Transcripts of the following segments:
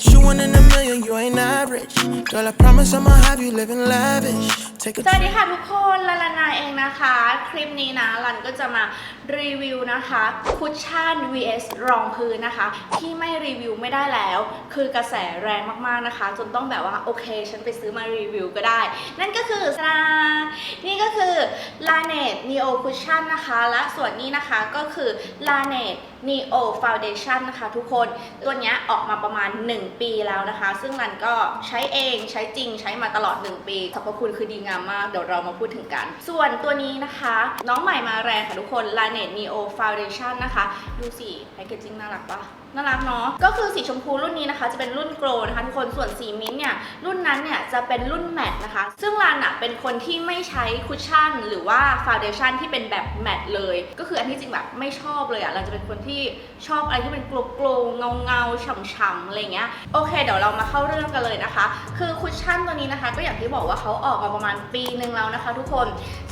You one in a million, you ain't average. Girl, I promise I'ma have you living lavish. Take a สวัสดีค่ะทุกคนลันลานาเองนะคะ คลิปนี้นะลันก็จะมารีวิวนะคะคุชชั่น vs รองพื้นนะคะ ที่ไม่รีวิวไม่ได้แล้ว คือกระแสแรงมากๆนะคะ จนต้องแบบว่าโอเค ฉันไปซื้อมารีวิวก็ได้ นั่นก็คือซานี่ก็คือ l a n e t Neo Cushion นะคะ และส่วนนี้นะคะก็คือ l a n e t Neo Foundation นะคะทุกคนตัวนี้ออกมาประมาณ 1 ปีแล้วนะคะ ซึ่งรันก็ใช้เองใช้จริงใช้มาตลอด 1 ปีสรรพคุณคือดีงามมาก เดี๋ยวเรามาพูดถึงกัน ส่วนตัวนี้นะคะ น้องใหม่มาแรงค่ะทุกคน l a n e t Neo Foundation นะคะ ดูสิแพคเกจจิ้งน่ารักปะ น่ารักเนาะก็คือสีชมพูรุ่นนี้นะคะ จะเป็นรุ่นโกลนะคะทุกคนส่วนสีมิ้นท์เนี่ยรุ่นนั้นเนี่ยจะเป็นรุ่นแมตนะคะ ซึ่งรันอะเป็นคนที่ไม่ใช้คุชชั่น หรือว่าฟาวเดชั่นที่เป็นแบบแมตเลย ก็คืออันที่จริงแบบไม่ชอบเลยอะเรันจะเป็นคนที่ชอบอะไรที่เป็นโกลว์ๆเงาเงาๆฉ่ำๆอะไรเงี้ยโอเค เดี๋ยวเรามาเข้าเรื่องกันเลยนะคะ คือคุชชั่นตัวนี้นะคะ ก็อย่างที่บอกว่าเขาออกมาประมาณปีหนึ่งแล้วนะคะ ทุกคน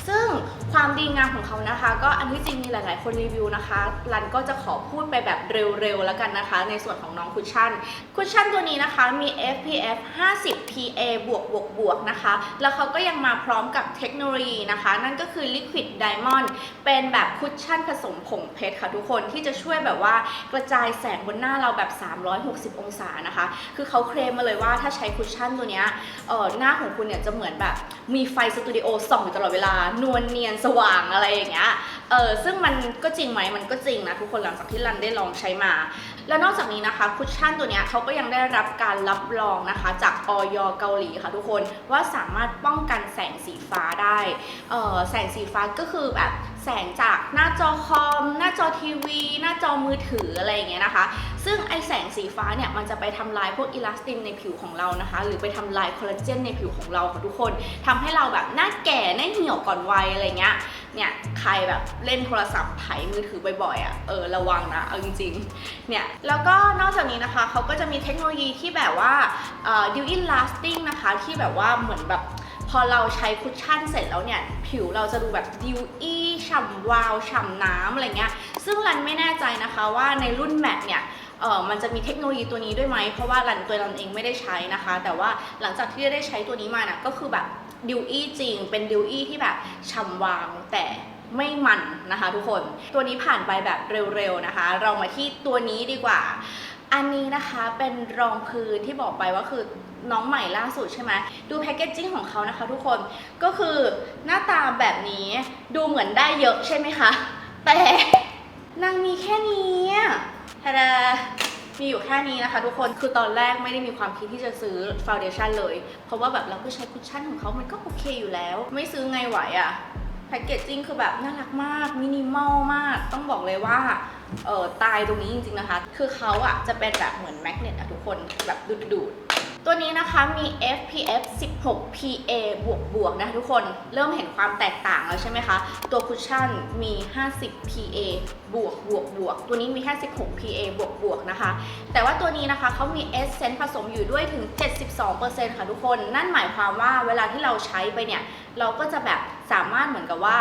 ซึ่งความดีงามของเขานะคะ ก็อันที่จริงมีหลาย ๆ คนรีวิวนะคะรันก็จะขอพูดไปแบบเร็ว ๆ แล้วกันนะคะ ในส่วนของน้องคุชชั่น คุชชั่นตัวนี้นะคะมี SPF 50 PA บวกบวกบวกนะคะ แล้วเขาก็ยังมาพร้อมกับเทคโนโลยีนะคะ นั่นก็คือ Liquid Diamond เป็นแบบคุชชั่นผสมผงเพชรค่ะทุกคนที่จะช่วยแบบว่ากระจายแสงบนหน้าเราแบบ 360 องศานะคะ คือเขาเคลมมาเลยว่าถ้าใช้คุชชั่นตัวเนี้ยเออหน้าของคุณเนี่ยจะเหมือนแบบมีไฟสตูดิโอส่องอยู่ตลอดเวลานวลเนียนสว่างอะไรอย่างเงี้ย เออซึ่งมันก็จริงไหมมันก็จริงนะทุกคนหลังจากที่รันได้ลองใช้มา แล้วนอกจากนี้นะคะคุชชั่นตัวเนี้ยเขาก็ยังได้รับการรับรองนะคะจากออยเกาหลีค่ะทุกคนว่าสามารถป้องกันแสงสีฟ้าได้เออแสงสีฟ้าก็คือแบบแสงจากหน้าจอคอม หน้าจอทีวี หน้าจอมือถืออะไรอย่างเงี้ยนะคะ ซึ่งไอแสงสีฟ้าเนี่ยมันจะไปทำลายพวกอิลาสตินในผิวของเรานะคะ หรือไปทำลายคอลลาเจนในผิวของเราค่ะทุกคนทำให้เราแบบหน้าแก่หน้าเหี่ยวก่อนวัยอะไรเงี้ยเนี่ยใครแบบเล่นโทรศัพท์ไถมือถือบ่อยๆอะ่ะเออระวังนะเอาจริงๆเนี่ยแล้วก็นอกจากนี้นะคะเขาก็จะมีเทคโนโลยีที่แบบว่าเอ่อ dew in lasting นะคะที่แบบว่าเหมือนแบบพอเราใช้คุชชั่นเสร็จแล้วเนี่ย ผิวเราจะดูแบบดิวอี้ฉ่ำวาวฉ่ำน้ำอะไรเงี้ย ซึ่งรันไม่แน่ใจนะคะว่าในรุ่นแมทเนี่ย เออมันจะมีเทคโนโลยีตัวนี้ด้วยไหม เพราะว่ารันตัวรันเองไม่ได้ใช้นะคะ แต่ว่าหลังจากที่ได้ใช้ตัวนี้มานะก็คือแบบดิวอี้จริง เป็นดิวอี้ที่แบบฉ่ำวาวแต่ไม่มันนะคะทุกคน ตัวนี้ผ่านไปแบบเร็วๆนะคะ เรามาที่ตัวนี้ดีกว่า อันนี้นะคะเป็นรองพื้นที่บอกไปว่าคือน้องใหม่ล่าสุดใช่ไหมดูแพคเกจจิ้งของเขานะคะทุกคน ก็คือหน้าตาแบบนี้ดูเหมือนได้เยอะใช่ไหมคะ แต่นางมีแค่นี้ ทาดามีอยู่แค่นี้นะคะทุกคน คือตอนแรกไม่ได้มีความคิดที่จะซื้อฟาวเดชั่นเลย เพราะว่าแบบเราก็ใช้คุชชั่นของเขามันก็โอเคอยู่แล้ว ไม่ซื้อไงไหวอะแพคเกจจิ้งคือแบบน่ารักมาก มินิมอลมาก ต้องบอกเลยว่า เออตายตรงนี้จริงๆนะคะ คือเขาอะจะเป็นแบบเหมือนแมกเนตอะทุกคน แบบดูดดูดๆ ตัวนี้นะคะมี FPF 16 PA บวกบวกๆนะคะทุกคนเริ่มเห็นความแตกต่างแล้วใช่ไหมคะ ตัวคุชชั่นมี 50 PA บวกบวกบวกตัวนี้มีแค่ 16 PA บวกบวกนะคะ แต่ว่าตัวนี้นะคะเขามีเอสเซนต์ผสมอยู่ด้วยถึง 72%ค่ะทุกคน นั่นหมายความว่าเวลาที่เราใช้ไปเนี่ย เราก็จะแบบสามารถเหมือนกับว่า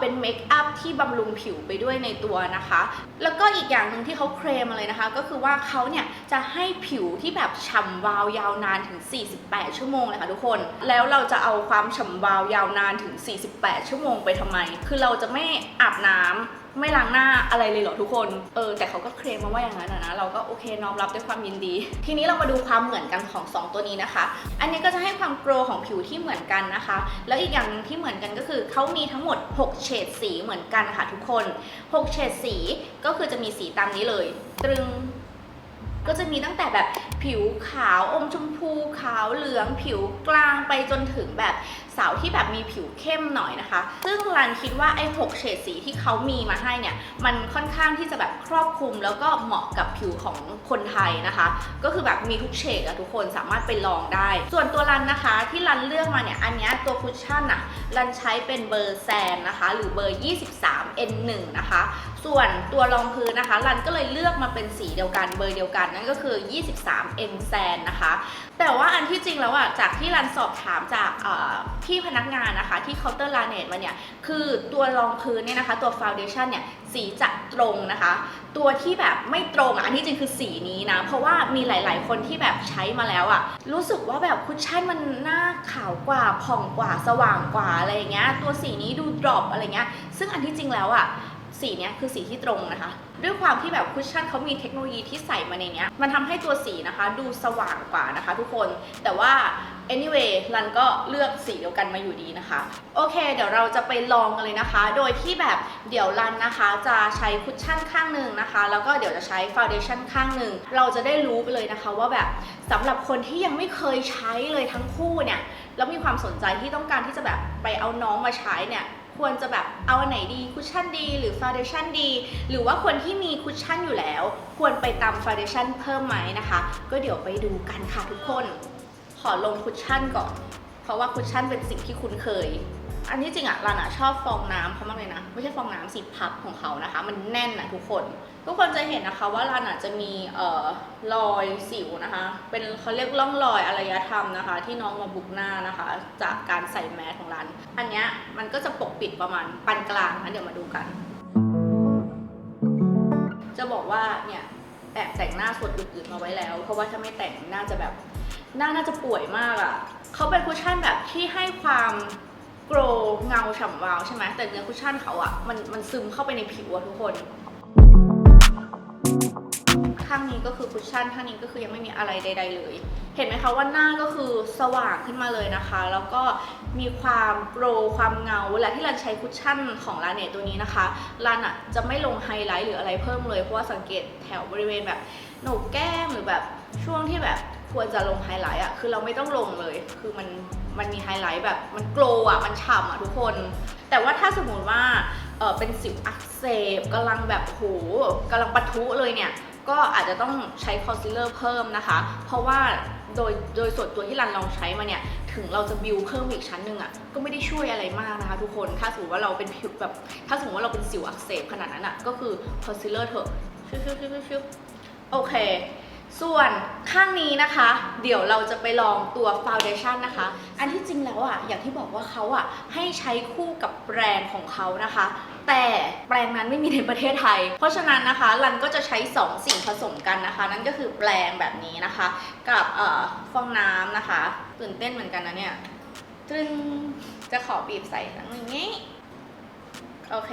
เป็นเมคอัพที่บำรุงผิวไปด้วยในตัวนะคะ แล้วก็อีกอย่างหนึ่งที่เขาเคลมมาเลยนะคะ ก็คือว่าเขาเนี่ยจะให้ผิวที่แบบฉ่ำวาวยาวนานถึง 48 ชั่วโมงเลยค่ะทุกคน แล้วเราจะเอาความฉ่ำวาวยาวนานถึง 48 ชั่วโมงไปทำไม คือเราจะไม่อาบน้ำ ไม่ล้างหน้าอะไรเลยเหรอทุกคน เออแต่เขาก็เคลมมาว่าอย่างนั้นอะนะเราก็โอเคน้อมรับด้วยความยินดี ทีนี้เรามาดูความเหมือนกันของ 2 ตัวนี้นะคะ อันนี้ก็จะให้ความโกรของผิวที่เหมือนกันนะคะ แล้วอีกอย่างหนึงที่เหมือนกันก็คือเขามีทั้งหมด 6 เฉดสีเหมือนกันค่ะทุกคน 6 เฉดสีก็คือจะมีสีตามนี้เลย ตรึงก็จะมีตั้งแต่แบบผิวขาวอมชมพูขาวเหลืองผิวกลางไปจนถึงแบบ สาวที่แบบมีผิวเข้มหน่อยนะคะ ซึ่งรันคิดว่าไอ้6เฉดสีที่เขามีมาให้เนี่ย มันค่อนข้างที่จะแบบครอบคลุมแล้วก็เหมาะกับผิวของคนไทยนะคะ ก็คือแบบมีทุกเฉดอะทุกคนสามารถไปลองได้ ส่วนตัวรันนะคะที่รันเลือกมาเนี่ย อันนี้ตัวคุชชั่นอะรันใช้เป็นเบอร์แซนนะคะ หรือเบอร์ 23 N1 นะคะส่วนตัวรองพื้นนะคะรันก็เลยเลือกมาเป็นสีเดียวกันเบอร์เดียวกันนั่นก็คือ 23 N แซนนะคะ แต่ว่าอันที่จริงแล้วอะจากที่รันสอบถามจากที่พนักงานนะคะ ที่เคาน์เตอร์ลาเนตมาเนี่ย คือตัวรองพื้นเนี่ยนะคะ ตัวฟาวเดชันเนี่ยสีจะตรงนะคะ ตัวที่แบบไม่ตรงอะอันที่จริงคือสีนี้นะ เพราะว่ามีหลาย ๆ คนที่แบบใช้มาแล้วอะรู้สึกว่าแบบคุชชั่นมันหน้าขาวกว่าผ่องกว่าสว่างกว่าอะไรอย่างเงี้ยตัวสีนี้ดูดรอปอะไรเงี้ยซึ่งอันที่จริงแล้วอะ สีเนี้ยคือสีที่ตรงนะคะ ด้วยความที่แบบคุชชั่นเขามีเทคโนโลยีที่ใส่มาในเนี้ยมันทำให้ตัวสีนะคะ ดูสว่างกว่านะคะ ทุกคนแต่ว่า anyway รันก็เลือกสีเดียวกันมาอยู่ดีนะคะ โอเค เดี๋ยวเราจะไปลองกันเลยนะคะ โดยที่แบบเดี๋ยวรันนะคะจะใช้คุชชั่นข้างหนึ่งนะคะ แล้วก็เดี๋ยวจะใช้ฟาวเดชั่นข้างหนึ่งเราจะได้รู้ไปเลยนะคะว่าแบบสำหรับคนที่ยังไม่เคยใช้เลยทั้งคู่เนี่ยแล้วมีความสนใจที่ต้องการที่จะแบบไปเอาน้องมาใช้เนี่ย ควรจะแบบเอาอันไหนดีคุชชั่นดี หรือฟาวเดชั่นดี หรือว่าคนที่มีคุชชั่นอยู่แล้ว ควรไปตามฟาวเดชั่นเพิ่มไหมนะคะ ก็เดี๋ยวไปดูกันค่ะทุกคน ขอลงคุชชั่นก่อน เพราะว่าคุชชั่นเป็นสิ่งที่คุ้นเคย อันที่จริงอะลานอะชอบฟองน้ำเขามากเลยนะไม่ใช่ฟองน้ำสีพับของเขานะคะ มันแน่นนะทุกคน ทุกคนจะเห็นนะคะว่าลานอะจะมีเอ่อรอยสิวนะคะ เป็นเขาเรียกร่องรอยอารยธรรมนะคะ ที่น้องมาบุกหน้านะคะ จากการใส่แมสของรันอันเนี้ยมันก็จะปกปิดประมาณปานกลางนะเดี๋ยวมาดูกัน จะบอกว่าเนี่ยแอบแต่งหน้าส่วนอื่นๆมาไว้แล้ว เพราะว่าถ้าไม่แต่งหน่าจะแบบหน้าน่าจะป่วยมากอะ่ะเขาเป็นคุชชั่นแบบที่ให้ความ โกรเงาฉ่ำวาวใช่ไหมแต่เนื้อคุชชั่นเขาอะมันมันซึมเข้าไปในผิวอะทุกคน ข้างนี้ก็คือคุชชั่นข้างนี้ก็คือยังไม่มีอะไรใด ๆ เลย เห็นไหมคะว่าหน้าก็คือสว่างขึ้นมาเลยนะคะ แล้วก็มีความโกรความเงาเวลาที่เราใช้คุชชั่นของลาเนตตัวนี้นะคะลานอะจะไม่ลงไฮไลท์หรืออะไรเพิ่มเลยเพราะว่าสังเกตแถวบริเวณแบบโหนกแก้มหรือแบบช่วงที่แบบควรจะลงไฮไลท์อะคือเราไม่ต้องลงเลย คือมัน มันมีไฮไลท์แบบมันโกรอะมันฉ่ำอะทุกคน แต่ว่าถ้าสมมติว่าเออเป็นสิวอักเสบกำลังแบบโหกำลังปะทุเลยเนี่ย ก็อาจจะต้องใช้คอนซีลเลอร์เพิ่มนะคะ เพราะว่าโดยโดยส่วนตัวที่รันลองใช้มาเนี่ย ถึงเราจะบิวเพิ่มอีกชั้นหนึ่งอะ่ะก็ไม่ได้ช่วยอะไรมากนะคะ ทุกคนถ้าสมมติว่าเราเป็นผิวแบบ ถ้าสมมติว่าเราเป็นสิวอักเสบขนาดนั้นอะ่ะก็คือคอนซีลเลอร์เถอะชิวชิวชิวชิวชิวโอเค ส่วนข้างนี้นะคะ เดี๋ยวเราจะไปลองตัวฟาวเดชันนะคะ อันที่จริงแล้วอะอย่างที่บอกว่าเขาอะให้ใช้คู่กับแบรนด์ของเขานะคะ แต่แปลงนั้นไม่มีในประเทศไทย เพราะฉะนั้นนะคะรันก็จะใช้ 2 สิ่งผสมกันนะคะ นั่นก็คือแปลงแบบนี้นะคะ กับเอ่อฟองน้ำนะคะ ตื่นเต้นเหมือนกันนะเนี่ยตรึงจะขอบีบใส่ครั้งหนึ่งนี้โอเค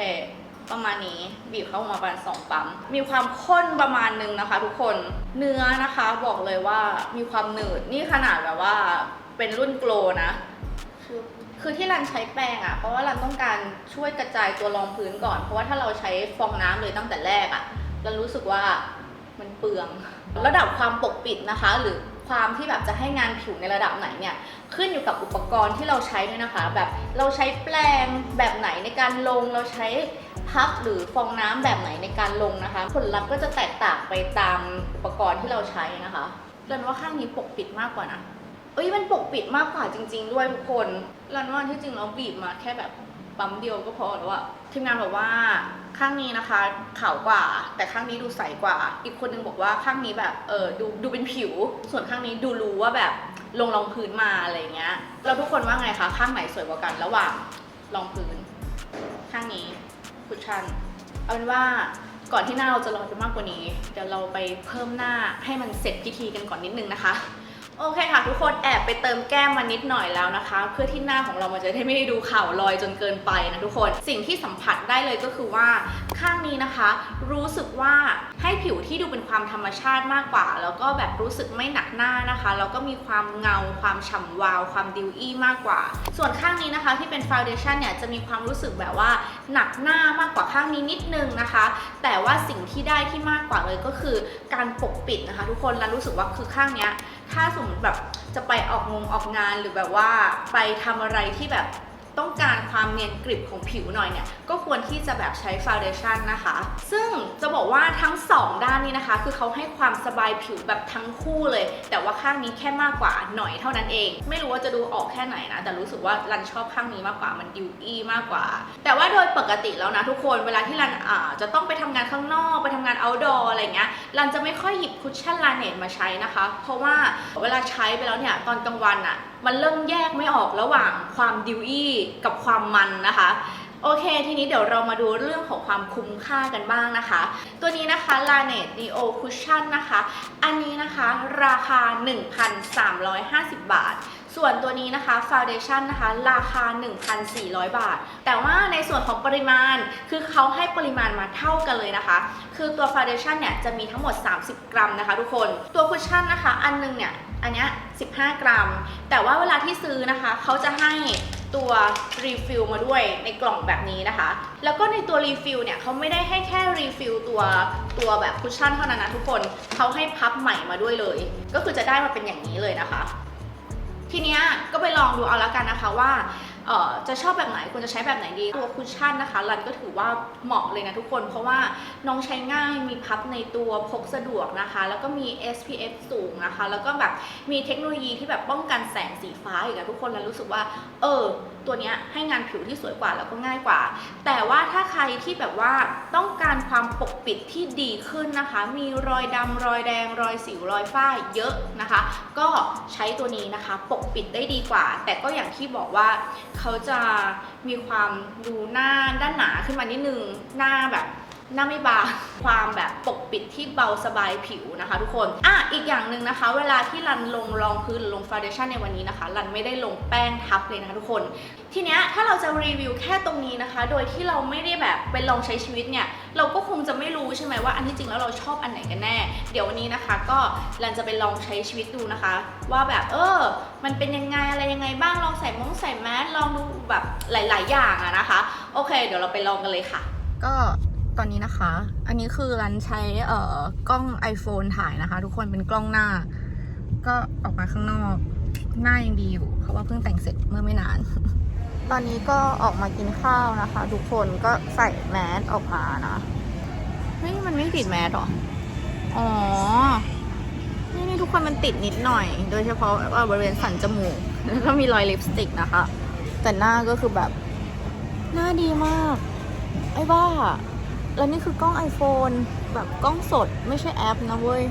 ประมาณนี้บีบเข้ามาประมาณสองปั๊ม มีความข้นประมาณนึงนะคะ ทุกคนเนื้อนะคะบอกเลยว่ามีความหนืดนี่ขนาดแบบว่าเป็นรุ่นโกลนะคือคือที่รันใช้แป้งอะ่ะเพราะว่ารันต้องการช่วยกระจายตัวรองพื้นก่อน เพราะว่าถ้าเราใช้ฟองน้ำเลยตั้งแต่แรกอะ่ะรันรู้สึกว่ามันเปลือง ระดับความปกปิดนะคะ หรือ ความที่แบบจะให้งานผิวในระดับไหนเนี่ยขึ้นอยู่กับอุปกรณ์ที่เราใช้ด้วยนะคะ แบบเราใช้แปรงแบบไหนในการลงเราใช้พับหรือฟองน้ำแบบไหนในการลงนะคะ ผลลัพธ์ก็จะแตกต่างไปตามอุปกรณ์ที่เราใช้นะคะรันว่าข้างนี้ปกปิดมากกว่านะเอ้ยมันปกปิดมากกว่าจริง ๆ ด้วยทุกคนรันว่าที่จริงเราบีบมาแค่แบบปั๊มเดียวก็พอแล้วอะทีมงานบอกว่า ข้างนี้นะคะขาวกว่า แต่ข้างนี้ดูใสกว่า อีกคนนึงบอกว่าข้างนี้แบบเออดูดูเป็นผิว ส่วนข้างนี้ดูรู้ว่าแบบลงรองพื้นมาอะไรเงี้ยแล้วทุกคนว่าไงคะข้างไหนสวยกว่ากันระหว่างรองพื้น ข้างนี้คุชชั่นเอาเป็นว่าก่อนที่หน้าเราจะลอไปมากกว่านี้ เดี๋ยวเราไปเพิ่มหน้าให้มันเสร็จพิธีกันก่อนนิดนึงนะคะ โอเคค่ะทุกคนแอบไปเติมแก้มมานิดหน่อยแล้วนะคะ เพื่อที่หน้าของเรามันจะได้ไม่ได้ดูขาวลอยจนเกินไปนะทุกคนสิ่งที่สัมผัสได้เลยก็คือว่าข้างนี้นะคะ รู้สึกว่าให้ผิว ที่ดูเป็นความธรรมชาติมากกว่า แล้วก็แบบรู้สึกไม่หนักหน้านะคะ แล้วก็มีความเงา ความฉ่ำวาว ความดิวอี้มากกว่า ส่วนข้างนี้นะคะที่เป็นฟาวเดชั่นเนี่ยจะมีความรู้สึกแบบว่าหนักหน้ามากกว่าข้างนี้นิดนึงนะคะ แต่ว่าสิ่งที่ได้ที่มากกว่าเลยก็คือการปกปิดนะคะ ทุกคนแล้วรู้สึกว่าคือข้างเนี้ยถ้าสมมติแบบจะไปออกงงออกงานหรือแบบว่าไปทำอะไรที่แบบ ต้องการความเนียนกริบของผิวหน่อยเนี่ย ก็ควรที่จะแบบใช้ฟาวเดชั่นนะคะ ซึ่งจะบอกว่าทั้ง 2 ด้านนี้นะคะ คือเขาให้ความสบายผิวแบบทั้งคู่เลย แต่ว่าข้างนี้แค่มากกว่าหน่อยเท่านั้นเอง ไม่รู้ว่าจะดูออกแค่ไหนนะ แต่รู้สึกว่ารันชอบข้างนี้มากกว่า มันดิวอี้มากกว่า แต่ว่าโดยปกติแล้วนะทุกคน เวลาที่รันอ่าจะต้องไปทำงานข้างนอกไปทำงาน outdoor อะไรเงี้ย รันจะไม่ค่อยหยิบคุชชั่นลาเนตมาใช้นะคะ เพราะว่าเวลาใช้ไปแล้วเนี่ยตอนกลางวันอะ มันเริ่มแยกไม่ออกระหว่างความดิวอี้กับความมันนะคะโอเค ทีนี้เดี๋ยวเรามาดูเรื่องของความคุ้มค่ากันบ้างนะคะ ตัวนี้นะคะ l a n e t Neo Cushion นะคะ อันนี้นะคะราคา 1,350 บาท ส่วนตัวนี้นะคะ Foundation นะคะราคา 1,400 บาท แต่ว่าในส่วนของปริมาณคือเขาให้ปริมาณมาเท่ากันเลยนะคะ คือตัว Foundation เนี่ยจะมีทั้งหมด 30 กรัมนะคะทุกคน ตัวคุชชั่นนะคะ อันหนึงเนี่ยอันเนี้ย15 กรัม แต่ว่าเวลาที่ซื้อนะคะเขาจะให้ตัวรีฟิลมาด้วยในกล่องแบบนี้นะคะ แล้วก็ในตัวรีฟิลเนี่ยเขาไม่ได้ให้แค่รีฟิลตัวตัวแบบคุชชั่นเท่านั้นนะทุกคนเขาให้พับใหม่มาด้วยเลย ก็คือจะได้มาเป็นอย่างนี้เลยนะคะ ทีเนี้ยก็ไปลองดูเอาแล้วกันนะคะว่า เอ่อจะชอบแบบไหนควรจะใช้แบบไหนดี ตัวคุชชั่นนะคะรันก็ถือว่าเหมาะเลยนะทุกคน เพราะว่าน้องใช้ง่ายมีพับในตัวพกสะดวกนะคะ แล้วก็มี SPF สูงนะคะ แล้วก็แบบมีเทคโนโลยีที่แบบป้องกันแสงสีฟ้าอีกอะทุกคนแล้วรู้สึกว่า เออ ตัวเนี้ยให้งานผิวที่สวยกว่าแล้วก็ง่ายกว่า แต่ว่าถ้าใครที่แบบว่าต้องการความปกปิดที่ดีขึ้นนะคะ มีรอยดำรอยแดงรอยสิวรอยฝ้าเยอะนะคะ ก็ใช้ตัวนี้นะคะ ปกปิดได้ดีกว่า แต่ก็อย่างที่บอกว่าเขาจะมีความดูหน้าด้านหนาขึ้นมานิดนึง หน้าแบบหน้าไม่บางความแบบปกปิดที่เบาสบายผิวนะคะ ทุกคนอะอีกอย่างหนึ่งนะคะ เวลาที่รันลงรองพื้นหรือลงฟาวเดชั่นในวันนี้นะคะ รันไม่ได้ลงแป้งทับเลยนะคะทุกคน ทีเนี้ยถ้าเราจะรีวิวแค่ตรงนี้นะคะ โดยที่เราไม่ได้แบบไปลองใช้ชีวิตเนี่ย เราก็คงจะไม่รู้ใช่ไหมว่าอันที่จริงแล้วเราชอบอันไหนกันแน่ เดี๋ยววันนี้นะคะ ก็รันจะไปลองใช้ชีวิตดูนะคะ ว่าแบบเออ มันเป็นยังไงอะไรยังไงบ้างลองใส่มงใส่แมสลองดูแบบหลาย ๆ อย่างอะนะคะ โอเค เดี๋ยวเราไปลองกันเลยค่ะ ก็ตอนนี้นะคะ อันนี้คือรันใช้เอ่อกล้อง iPhone ถ่ายนะคะ ทุกคนเป็นกล้องหน้า ก็ออกมาข้างนอก หน้ายังดีอยู่เพราะว่าเพิ่งแต่งเสร็จเมื่อไม่นาน ตอนนี้ก็ออกมากินข้าวนะคะ ทุกคนก็ใส่แมสออกมานะเฮ้ยมันไม่ติดแมสหรอ อ๋อ นี่นี่ทุกคนมันติดนิดหน่อย โดยเฉพาะว่าบริเวณสันจมูก แล้วก็มีรอยลิปสติกนะคะ แต่หน้าก็คือแบบ หน้าดีมาก ไอ้บ้า แล้วนี่คือกล้อง iPhone แบบกล้องสดไม่ใช่แอปนะเว้ย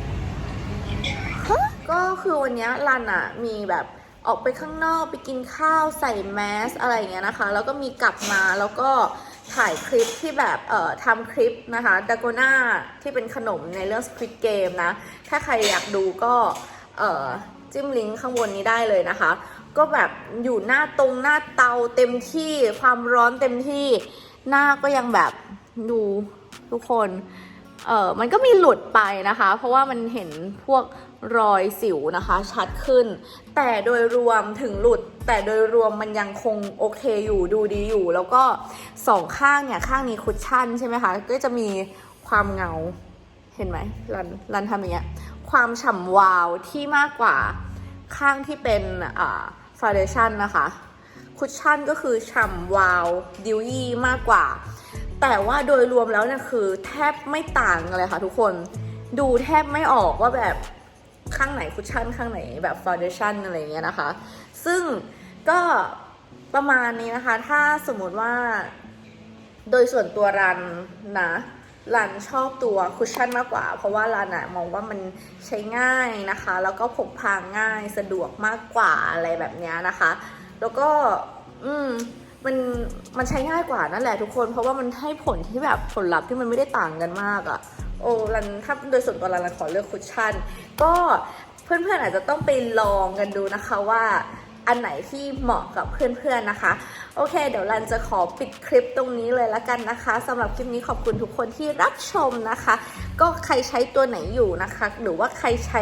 ก็คือวันนี้รันอะมีแบบ ออกไปข้างนอกไปกินข้าวใส่แมสอะไรอย่างเงี้ยนะคะ แล้วก็มีกลับมาแล้วก็ถ่ายคลิปที่แบบเอ่อทำคลิปนะคะดากน่าที่เป็นขนมในเรื่อง Squid Game นะ ถ้าใครอยากดูก็เอ่อจิ้มลิงก์ข้างบนนี้ได้เลยนะคะ ก็แบบอยู่หน้าตรงหน้าเตาเต็มที่ความร้อนเต็มที่หน้าก็ยังแบบดูทุกคน เออมันก็มีหลุดไปนะคะ เพราะว่ามันเห็นพวกรอยสิวนะคะ ชัดขึ้น แต่โดยรวมถึงหลุด แต่โดยรวมมันยังคงโอเคอยู่ดูดีอยู่ แล้วก็สองข้างเนี่ยข้างนี้คุชชั่นใช่ไหมคะ ก็จะมีความเงาเห็นไหมรันรันทำอย่างเงี้ยความฉ่ำวาวที่มากกว่าข้างที่เป็นอ่าฟาวเดชั่นนะคะคุชชั่นก็คือฉ่ำวาวดิวยี่มากกว่า แต่ว่าโดยรวมแล้วเนี่ยคือแทบไม่ต่างเลยค่ะทุกคนดูแทบไม่ออกว่าแบบข้างไหนคุชชั่นข้างไหนแบบฟาวเดชั่นอะไรเงี้ยนะคะ ซึ่งก็ประมาณนี้นะคะ ถ้าสมมติว่า โดยส่วนตัวรันนะรันชอบตัวคุชชั่นมากกว่า เพราะว่ารันอะมองว่ามันใช้ง่ายนะคะ แล้วก็พกพาง่ายสะดวกมากกว่าอะไรแบบนี้นะคะ แล้วก็ อืม มันมันใช้ง่ายกว่านั่นแหละทุกคน เพราะว่ามันให้ผลที่แบบผลลัพธ์ที่มันไม่ได้ต่างกันมากอะ่ะ โอ้รันถ้าโดยส่วนตัวรันขอเลือกคุชชั่น ก็เพื่อนๆอาจจะต้องไปลองกันดูนะคะว่าอันไหนที่เหมาะกับเพื่อนๆนะคะ โอเค เดี๋ยวรันจะขอปิดคลิปตรงนี้เลยละกันนะคะสำหรับคลิปนี้ขอบคุณทุกคนที่รับชมนะคะ ก็ใครใช้ตัวไหนอยู่นะคะ หรือว่าใครใช้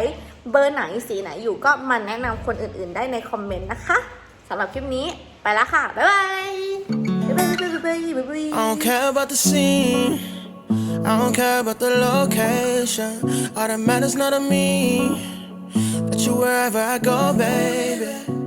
เบอร์ไหนสีไหนอยู่ก็มาแนะนำคนอื่นๆ ได้ในคอมเมนต์นะคะสำหรับคลิปนี้ไปแล้วค่ะ บ๊ายบาย I don't care about the scene. I don't care about the location. All that matters not to me. That you wherever I go, baby.